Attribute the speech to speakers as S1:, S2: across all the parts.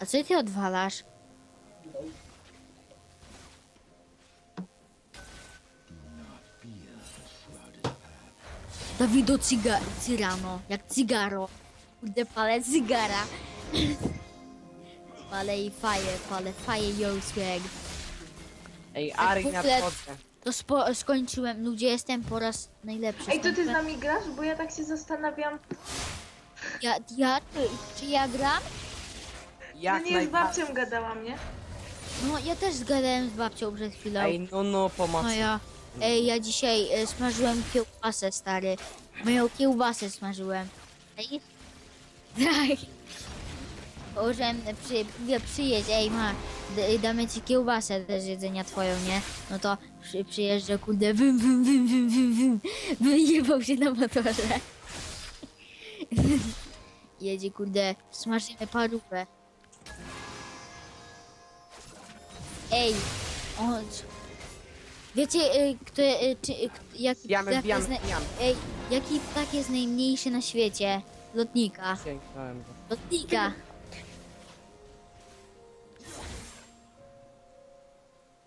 S1: A
S2: co ty odwalasz? Dawido Ciga Cyrano, jak cigaro. Kurde, palę cygara. palę i faję, palę faję yo swag.
S1: Ej, Ari,
S2: w ogóle-
S1: nadchodzę.
S2: To spo- skończyłem, ludzie, jestem po raz najlepszy.
S3: Ej, to ty z nami grasz? Bo ja tak się zastanawiam.
S2: Ja, ja, czy, czy ja gram?
S1: Jak
S3: no nie, z
S1: najbardziej.
S3: babcią gadałam, nie?
S2: No, ja też zgadałem z babcią przed chwilą.
S1: Ej, no, no, pomocy.
S2: No ja, ej, ja dzisiaj e, smażyłem kiełbasę, stary. Moją kiełbasę smażyłem. Ej? Tak. Położyłem, e, przy, przy, przyjedź, ej, ma, d- damy ci kiełbasę też jedzenia twoją, nie? No to przy, przyjeżdża, kurde, wym, wym, wym, wym, wym, wym. Wyjebał się na motorze. Jedzie, kurde, smażymy parówę. Ej, on... Wiecie, y, kto, y, czy, y, k- jaki,
S1: Wbijamy,
S2: ptak
S1: wbijamy,
S2: jest na-
S1: wbijamy.
S2: Ej, jaki ptak jest najmniejszy na świecie? Lotnika.
S1: Sięgnąłem go.
S2: Lotnika.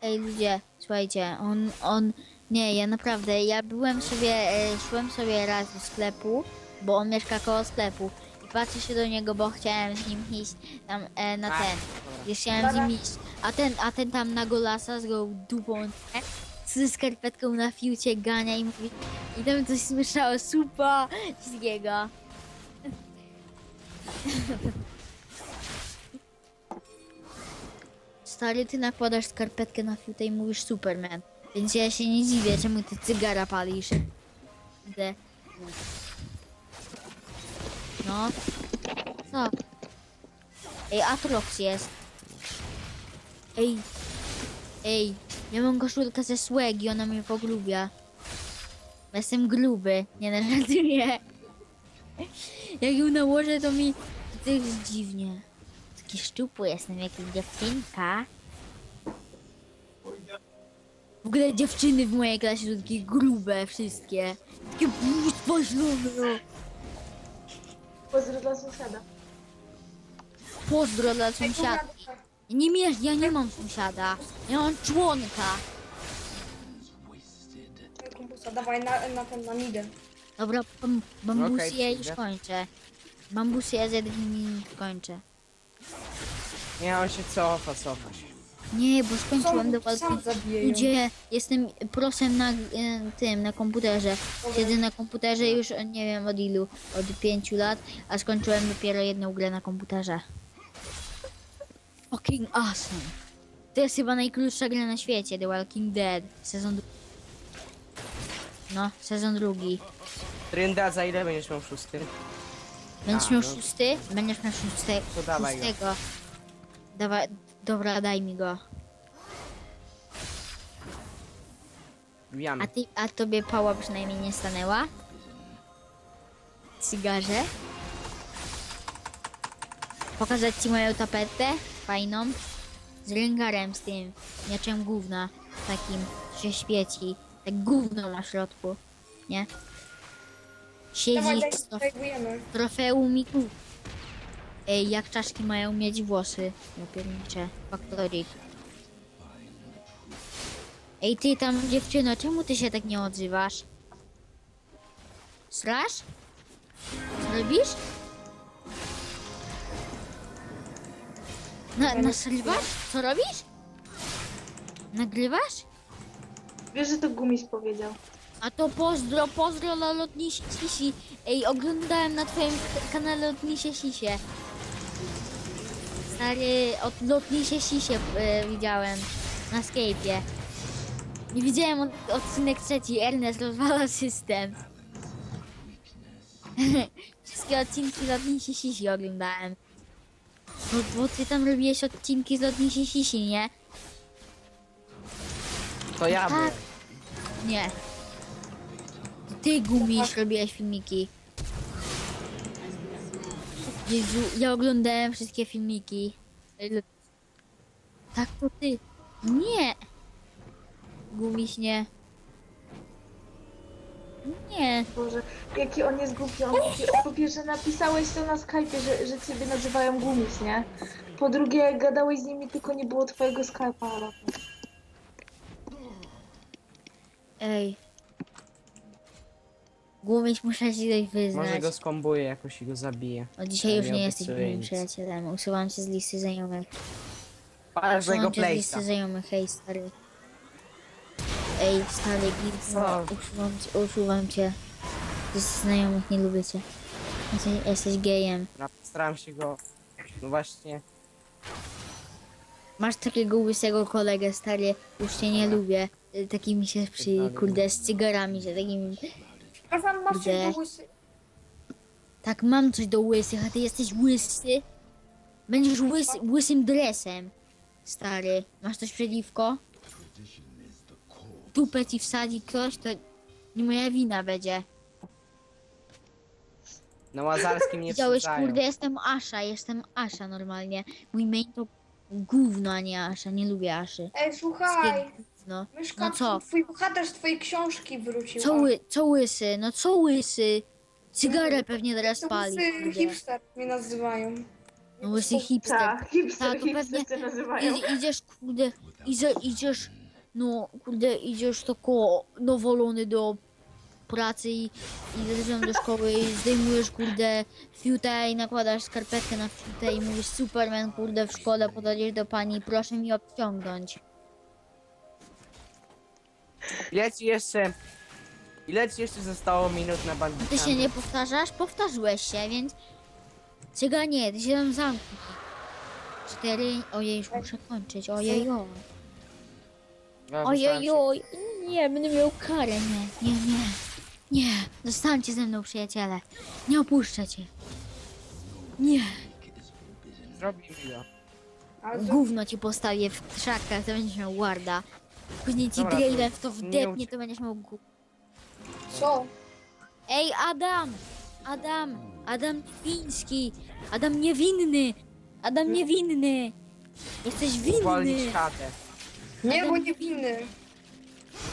S2: Ej, ludzie, słuchajcie, on, on, nie, ja naprawdę, ja byłem sobie, e, szłem sobie raz do sklepu, bo on mieszka koło sklepu i patrzę się do niego, bo chciałem z nim iść tam e, na
S1: A,
S2: ten,
S1: dobra.
S2: ja chciałem z nim iść, a ten, a ten tam na golasa z gołą dupą, nie? z skarpetką na fiucie gania i mówi, i tam coś słyszało, supa, wszystkiego. Stary, ty nakładasz skarpetkę na fiutę i mówisz Superman. Więc ja się nie dziwię, czemu ty cygara palisz. Idę. No. Co? Ej, Atrox jest. Ej. Ej. Ja mam koszulkę ze swag i ona mnie pogrubia. Bo Jestem gruby. Nie żartuję. Jak ją nałożę, to mi... To jest dziwnie. Taki szczupły jestem, jak dziewczynka. W ogóle dziewczyny w mojej klasie są takie grube wszystkie. Takie poślubne.
S3: Pozdro dla sąsiada.
S2: Pozdro dla sąsiadki. Nie mierz, ja nie mam sąsiada. Ja mam członka.
S4: Kompusa, dawaj na, na ten, na midę.
S2: Dobra, bam,
S1: Okej,
S2: już
S1: idę.
S2: kończę. Za jednym minut kończę.
S1: Nie, on się cofa, cofa się.
S2: Nie, bo skończyłem do walki.
S4: sam zabiję ją.
S2: Gdzie jestem prosem na e, tym, na komputerze. Siedzę na komputerze już e, nie wiem od ilu, od pięciu lat, a skończyłem dopiero jedną grę na komputerze. Fucking awesome. To jest chyba najkrótsza gra na świecie, The Walking Dead. Sezon drugi. No, sezon drugi.
S1: Trynda, za ile będziesz miał szósty?
S2: Będziesz
S1: A,
S2: miał
S1: no.
S2: szósty? Będziesz miał szósty,
S1: To dawaj go.
S2: szóstego. Dawaj, dobra, daj mi go.
S1: Wbijamy.
S2: A, ty, a tobie pała przynajmniej nie stanęła? Cygarze? Pokazać ci moją tapetę? Fajną? Z ręgarem z tym, mieczem gówna, takim, się świeci. Tak gówno na środku, nie? Siedzi
S4: Dawaj,
S2: z trof-. Ej, jak czaszki mają mieć włosy? Ja pierniczę. Faktorik. Ej, ty tam dziewczyno, czemu ty się tak nie odzywasz? Strasz? Co Na, nasrywasz? Co robisz? Nagrywasz?
S3: Wiesz, że to Gumis powiedział.
S2: A to pozdro, pozdro dla lotnisie Sisi. Ej, oglądałem na twoim k- kanale lotnisie Sisie. Stary, od lotnisie Sisie e, widziałem na Skype'ie. Nie widziałem od, odcinek trzeci, Ernest rozwala system. Wszystkie odcinki lotnisie Sisi oglądałem. Bo, bo ty tam robiłeś odcinki z lotnisie Sisi, nie?
S1: To ja
S2: Tak.
S1: byłem.
S2: Nie. Ty gumisz, robiłeś filmiki. Jezu, ja oglądałem wszystkie filmiki. Tak to ty. Nie. Gumiś nie. Nie.
S3: Boże, jaki on jest głupi. On, po pierwsze napisałeś to na Skype'ie, że, że ciebie nazywają Gumis, nie? Po drugie gadałeś z nimi, tylko nie było twojego Skype'a, ale...
S2: Ej. Gumiś muszę ci coś
S1: Może
S2: wyznać.
S1: go skombuję jakoś i go zabiję.
S2: Od dzisiaj już
S1: nie
S2: jesteś
S1: obiecuję
S2: moim
S1: nic.
S2: przyjacielem. Usuwam cię z listy znajomych.
S1: Patrz na jego
S2: Usuwam cię z listy
S1: place'a.
S2: znajomych, hej stary. Ej, stary, no,
S1: Co?
S2: usuwam cię, usuwam cię. Z listy znajomych nie lubię cię. Jesteś, jesteś gejem.
S1: Dobra, Staram się go... No właśnie...
S2: Masz takiego łysego kolegę, stary, już cię nie lubię. Y, Takimi się przy, kurde, z cygarami się takimi.
S4: Przepraszam, masz
S2: Gdzie?
S4: coś do łysy.
S2: Tak, mam coś do łysych, a ty jesteś łysy? Będziesz łysy, łysym dresem. Stary, masz coś przeciwko? Dupę ci wsadzi ktoś, to nie moja wina będzie.
S1: Na Łazarskim nie
S2: Widziałeś,
S1: wsadzają.
S2: kurde, jestem Asha, jestem Asha normalnie. Mój main to gówno, a nie Asha, nie lubię Aszy.
S4: Ej, słuchaj.
S2: No,
S4: Myszka,
S2: no co?
S4: twój bohater z twojej książki wrócił.
S2: Co, ły, co łysy? No co łysy? Cygarę pewnie teraz
S4: To
S2: pali.
S4: łysy
S2: kurde.
S4: hipster mnie nazywają.
S2: No łysy hipster.
S3: Tak, hipster,
S2: Tak, to
S3: hipster
S2: pewnie-
S3: cię nazywają.
S2: I, idziesz, kurde, idzie, idziesz, no, kurde, idziesz tylko nowolony do pracy i idziesz do szkoły i zdejmujesz, kurde, fiutę i nakładasz skarpetkę na fiutę i mówisz Superman, kurde, w szkole podchodzisz do pani, proszę mi obciągnąć.
S1: Ile ci jeszcze... Ile ci jeszcze zostało minut na bandit?
S2: Ty się nie powtarzasz? Powtarzyłeś się, więc... Cyga nie, ty się tam zamknij. Cztery, ojej, już muszę kończyć, ojej, oj, nie, będę miał karę, nie, nie, nie. Nie, zostańcie ze mną, przyjaciele. Nie opuszczę cię. Nie.
S4: Ale to-
S2: gówno ci postawię w krzakach, to będziesz miał warda. Później ci
S1: Dobra,
S2: w to
S1: nie
S2: wdepnie, to będziesz miał gó...
S4: Co?
S2: Ej, Adam! Adam! Adam Fiński! Adam niewinny! Adam niewinny! Jesteś winny!
S1: Uwolnić chatę.
S4: Nie, bo niewinny.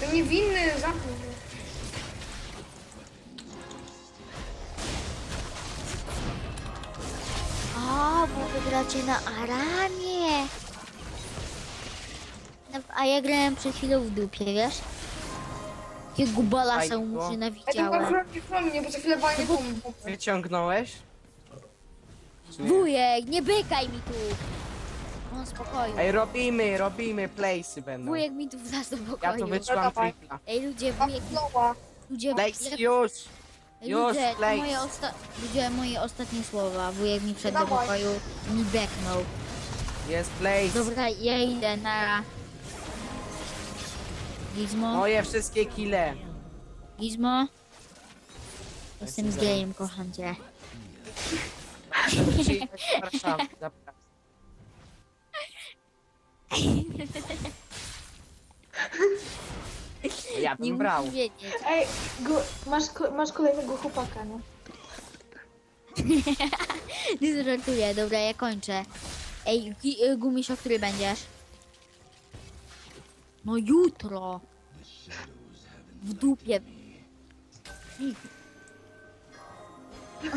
S4: To niewinny, zamknij się.
S2: O, bo wy gracie na Aramie! No, A ja grałem przed chwilą w dupie, wiesz? Jakiego balasa
S1: Fajko.
S2: mu
S4: Ej,
S2: nienawidziałem.
S4: chroń mnie, bo za chwilę walnie.
S1: Wyciągnąłeś?
S2: Wujek, nie bykaj mi tu! On spokoju.
S1: Ej, robimy, robimy, place'y będą.
S2: Wujek mi tu wlazł do
S1: Ja
S2: pokoju.
S1: tu wyczułam
S4: Dawaj.
S1: tripla.
S2: Ej, ludzie,
S4: Mam
S2: wujek,
S4: flowa.
S2: ludzie,
S1: Place
S2: jak-
S1: już! Już,
S2: ludzie,
S1: place.
S2: moje, osta- ludzie, moje ostatnie słowa. Wujek mi wszedł do
S4: Dawaj.
S2: pokoju mi beknął.
S1: Jest place.
S2: Dobra, ja idę na... Gizmo?
S1: Moje wszystkie kile.
S2: Gizmo? Jestem
S1: Jestem
S2: gejem, kocham cię.
S1: Zapraszam. Ja
S2: Nie
S1: bym brał.
S2: musisz wiedzieć.
S3: Ej, go, masz, ko- masz kolejnego chłopaka, no.
S2: Nie żartuję, dobra, ja kończę. Ej, Gi- y, Gumiś, o który będziesz? No jutro. W dupie.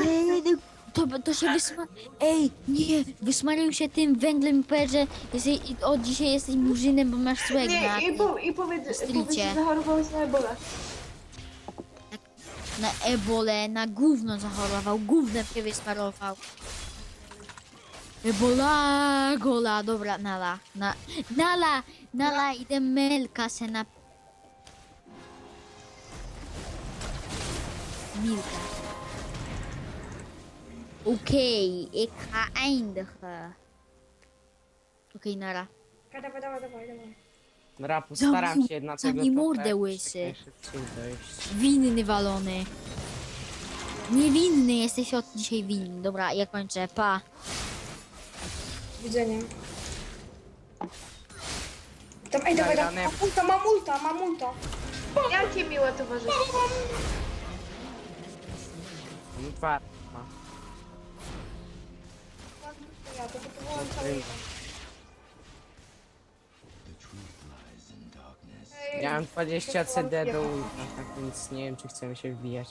S2: Ej, no, to, to się wysma... Ej, nie, wysmaruj się tym węglem i powiedz, że jesteś, od dzisiaj jesteś murzynem, bo masz na,
S3: Nie, i, po, i powiedz,
S2: Streetie.
S3: powiedz, że zachorowałeś na ebolę.
S2: na ebolę, na gówno zachorował, gównem się wysmarował. Ebola, gola, dobra, nala, na, nala, nala, idę melka se na... Milka. Okej, ik ga eindigen. Okej, nara.
S4: Dawaj, dawaj, dawaj, dawaj, dawaj.
S1: Dobra, postaram się na tego
S2: zamknij mordę,
S1: jak
S2: łysy.
S1: najszybciej dojść.
S2: Winny walony. Niewinny jesteś od dzisiaj winny. Dobra, ja kończę, pa.
S4: Widzenia. Tam, ej, dawaj, dawaj.
S1: Nagrane.
S4: Mam ulta, mam ulta, mam ulta.
S3: Jakie miłe towarzystwo.
S1: No, dwa.
S4: Ja to
S1: mam 20 CD do ulta, tak więc nie wiem czy chcemy się wbijać.